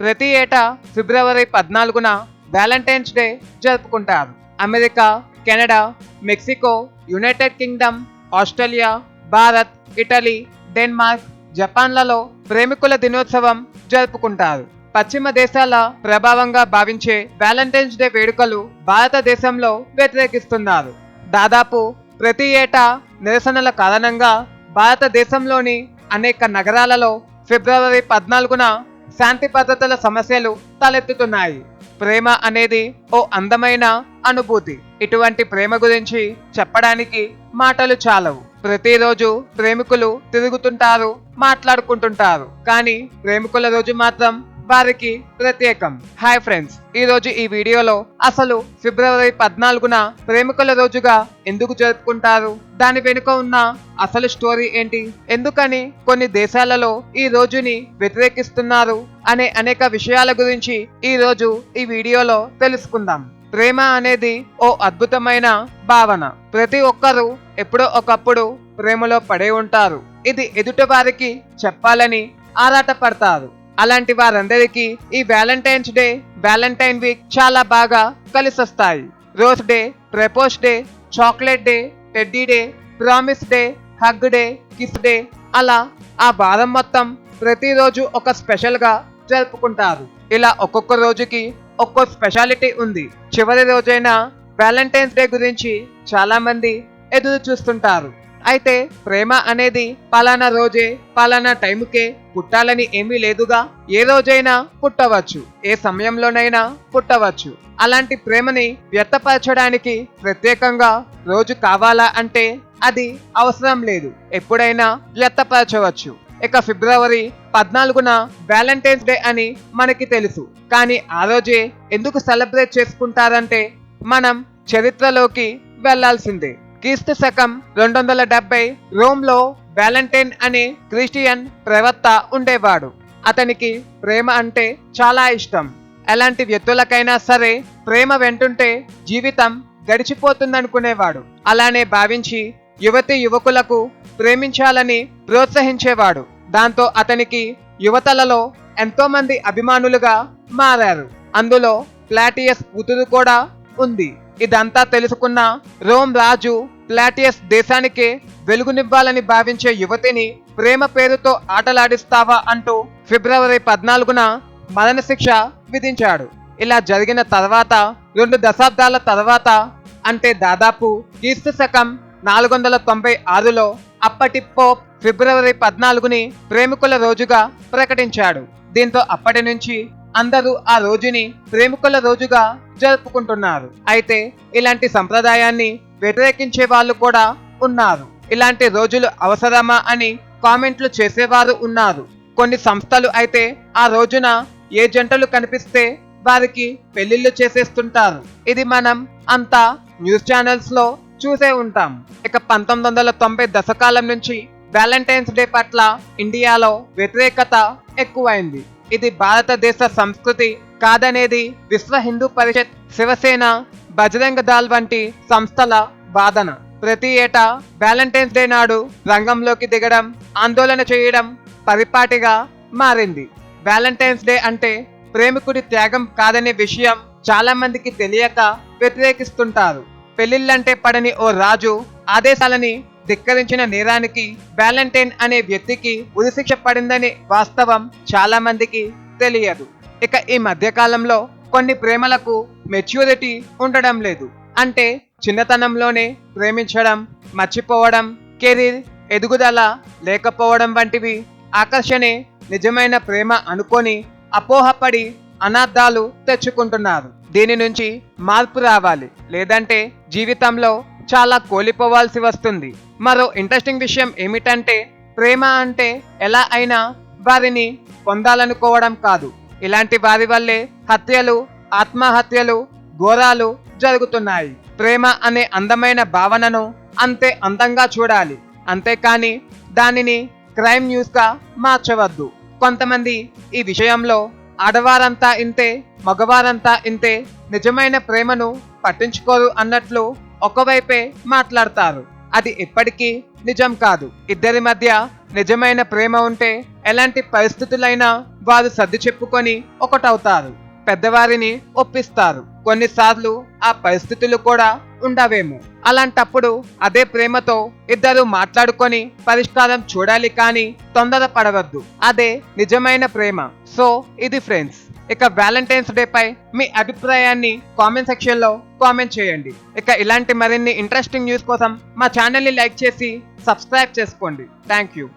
ప్రతి ఏటా ఫిబ్రవరి పద్నాలుగున వ్యాలంటైన్స్ డే జరుపుకుంటారు. America Canada Mexico United Kingdom Australia Bharat Italy Denmark జపాన్లలో ప్రేమికుల దినోత్సవం జరుపుకుంటారు. పశ్చిమ దేశాల ప్రభావంగా భావించే వ్యాలంటైన్స్ డే వేడుకలు భారతదేశంలో వ్యతిరేకిస్తున్నారు. దాదాపు ప్రతి ఏటా నిరసనల కారణంగా భారతదేశంలోని అనేక నగరాలలో ఫిబ్రవరి పద్నాలుగున శాంతి భద్రతల సమస్యలు తలెత్తుతున్నాయి. ప్రేమ అనేది ఓ అందమైన అనుభూతి. ఇటువంటి ప్రేమ గురించి చెప్పడానికి మాటలు చాలవు. ప్రతిరోజు ప్రేమికులు తిరుగుతుంటారు మాట్లాడుకుంటుంటారు. కానీ ప్రేమికుల రోజు మాత్రం వారికి ప్రత్యేకం. హాయ్ ఫ్రెండ్స్ ఈ రోజు ఈ వీడియోలో అసలు ఫిబ్రవరి పద్నాలుగున ప్రేమికుల రోజుగా ఎందుకు జరుపుకుంటారు? దాని వెనుక ఉన్న అసలు స్టోరీ ఏంటి? ఎందుకని కొన్ని దేశాలలో ఈ రోజుని వ్యతిరేకిస్తున్నారు అనే అనేక విషయాల గురించి ఈ రోజు ఈ వీడియోలో తెలుసుకుందాం. ప్రేమ అనేది ఓ అద్భుతమైన భావన. ప్రతి ఒక్కరూ ఎప్పుడో ఒకప్పుడు ప్రేమలో పడే ఉంటారు. ఇది ఎదుటి వారికి చెప్పాలని ఆరాటపడతారు. అలాంటి వారందరికీ ఈ వ్యాలంటైన్స్ డే వ్యాలంటైన్ వీక్ చాలా బాగా కలిసొస్తాయి. Rose day propose day chocolate day teddy day promise day hug day kiss day అలా ఆ వారం మొత్తం ప్రతిరోజు ఒక స్పెషల్గా జరుపుకుంటారు. ఇలా ఒక్కొక్క రోజుకి ఒక్కో స్పెషాలిటీ ఉంది. చివరి రోజైన వ్యాలంటైన్స్ డే గురించి చాలామంది ఎదురు చూస్తుంటారు అయితే ప్రేమ అనేది పలానా రోజే పలానా టైంకే పుట్టాలని ఏమీ లేదుగా. ఏ రోజైనా పుట్టవచ్చు ఏ సమయంలోనైనా పుట్టవచ్చు. అలాంటి ప్రేమని వ్యక్తపరచడానికి ప్రత్యేకంగా రోజు కావాలా అంటే అది అవసరం లేదు. ఎప్పుడైనా వ్యక్తపరచవచ్చు ఇక ఫిబ్రవరి పద్నాలుగున వ్యాలంటైన్స్ డే అని మనకి తెలుసు. కానీ ఆ రోజే ఎందుకు సెలబ్రేట్ చేసుకుంటారంటే మనం చరిత్రలోకి వెళ్ళాల్సిందే. క్రీస్తు శకం రెండు వందల డెబ్బై రోమ్లో వ్యాలంటైన్ అనే క్రిస్టియన్ ప్రవక్త ఉండేవాడు. అతనికి ప్రేమ అంటే చాలా ఇష్టం. ఎలాంటి వ్యక్తులకైనా సరే ప్రేమ వెంటుంటే జీవితం గడిచిపోతుందనుకునేవాడు. అలానే భావించి యువతి యువకులకు ప్రేమించాలని ప్రోత్సహించేవాడు. దాంతో అతనికి యువతలలో ఎంతో మంది అభిమానులుగా మారారు. అందులో ప్లాటియస్ కూతురు కూడా ఉంది. ఇదంతా తెలుసుకున్న రోమ్ రాజు ప్లాటియస్ దేశానికే వెలుగునివ్వాలని భావించే యువతిని ప్రేమ పేరుతో ఆటలాడిస్తావా అంటూ ఫిబ్రవరి పద్నాలుగున మరణశిక్ష విధించాడు. ఇలా జరిగిన తర్వాత రెండు దశాబ్దాల తర్వాత అంటే దాదాపు క్రీస్తు శకం నాలుగు వందల తొంభై ఆరులో అప్పటి పోప్ ఫిబ్రవరి పద్నాలుగుని ప్రేమికుల రోజుగా ప్రకటించాడు. దీంతో అప్పటి నుంచి అందరూ ఆ రోజుని ప్రేమికుల రోజుగా జరుపుకుంటున్నారు. అయితే ఇలాంటి సంప్రదాయాన్ని వ్యతిరేకించే వాళ్ళు కూడా ఉన్నారు. ఇలాంటి రోజులు అవసరమా అని కామెంట్లు చేసేవారు ఉన్నారు. కొన్ని సంస్థలు అయితే ఆ రోజున ఏ జంటలు కనిపిస్తే వారికి పెళ్ళిళ్ళు చేసేస్తుంటారు. ఇది మనం అంతా న్యూస్ ఛానల్స్లో చూసే ఉంటాం. ఇక పంతొమ్మిది వందల తొంభై దశకాలం నుంచి వ్యాలంటైన్స్ డే పట్ల ఇండియాలో వ్యతిరేకత ఎక్కువైంది. ఇది భారతదేశ సంస్కృతి కాదనేది విశ్వ హిందూ పరిషత్ శివసేన బజరంగ దాల్ వంటి సంస్థల వాదన. ప్రతి ఏటా వ్యాలంటైన్స్ డే నాడు రంగంలోకి దిగడం ఆందోళన చేయడం పరిపాటిగా మారింది. వ్యాలంటైన్స్ డే అంటే ప్రేమికుడి త్యాగం కాదనే విషయం చాలా మందికి తెలియక వ్యతిరేకిస్తుంటారు. పెళ్ళిళ్ళంటే పడని ఓ రాజు ఆదేశాలని ధిక్కరించిన నేరానికి వ్యాలంటైన్ అనే వ్యక్తికి ఉరిశిక్ష పడిందనే వాస్తవం చాలా మందికి తెలియదు. ఇక ఈ మధ్యకాలంలో కొన్ని ప్రేమలకు మెచ్యూరిటీ ఉండడం లేదు. అంటే చిన్నతనంలోనే ప్రేమించడం మర్చిపోవడం కెరీర్ ఎదుగుదల లేకపోవడం వంటివి ఆకర్షణే నిజమైన ప్రేమ అనుకొని అపోహపడి అనార్థాలు తెచ్చుకుంటున్నారు. దీని నుంచి మార్పు రావాలి. లేదంటే జీవితంలో చాలా కోల్పోవాల్సి వస్తుంది. మరో ఇంట్రెస్టింగ్ విషయం ఏమిటంటే ప్రేమ అంటే ఎలా అయినా వారిని పొందాలనుకోవడం కాదు. ఇలాంటి వారి వల్లే హత్యలు ఆత్మహత్యలు ఘోరాలు జరుగుతున్నాయి. ప్రేమ అనే అందమైన భావనను అంతే అందంగా చూడాలి. అంతేకాని దానిని క్రైమ్ న్యూస్గా మార్చవద్దు. కొంతమంది ఈ విషయంలో ఆడవారంతా ఇంతే మగవారంతా ఇంతే నిజమైన ప్రేమను పట్టించుకోరు అన్నట్లు ఒకవైపే మాట్లాడతారు. అది ఎప్పటికీ నిజం కాదు. ఇద్దరి మధ్య నిజమైన ప్రేమ ఉంటే ఎలాంటి పరిస్థితులైనా వారు సర్ది చెప్పుకొని ఒకటవుతారు. పెద్దవారిని ఒప్పిస్తారు. కొన్నిసార్లు ఆ పరిస్థితులు కూడా ఉండవేమో. అలాంటప్పుడు అదే ప్రేమతో ఇద్దరు మాట్లాడుకొని పరిష్కారం చూడాలి కానీ తొందర పడవద్దు. అదే నిజమైన ప్రేమ. సో ఇది ఫ్రెండ్స్ ఇక వ్యాలంటైన్స్ డే పై మీ అభిప్రాయాన్ని కామెంట్ సెక్షన్లో కామెంట్ చేయండి. ఇక ఇలాంటి మరిన్ని ఇంట్రెస్టింగ్ న్యూస్ కోసం మా ఛానల్ని లైక్ చేసి సబ్స్క్రైబ్ చేసుకోండి. Thank you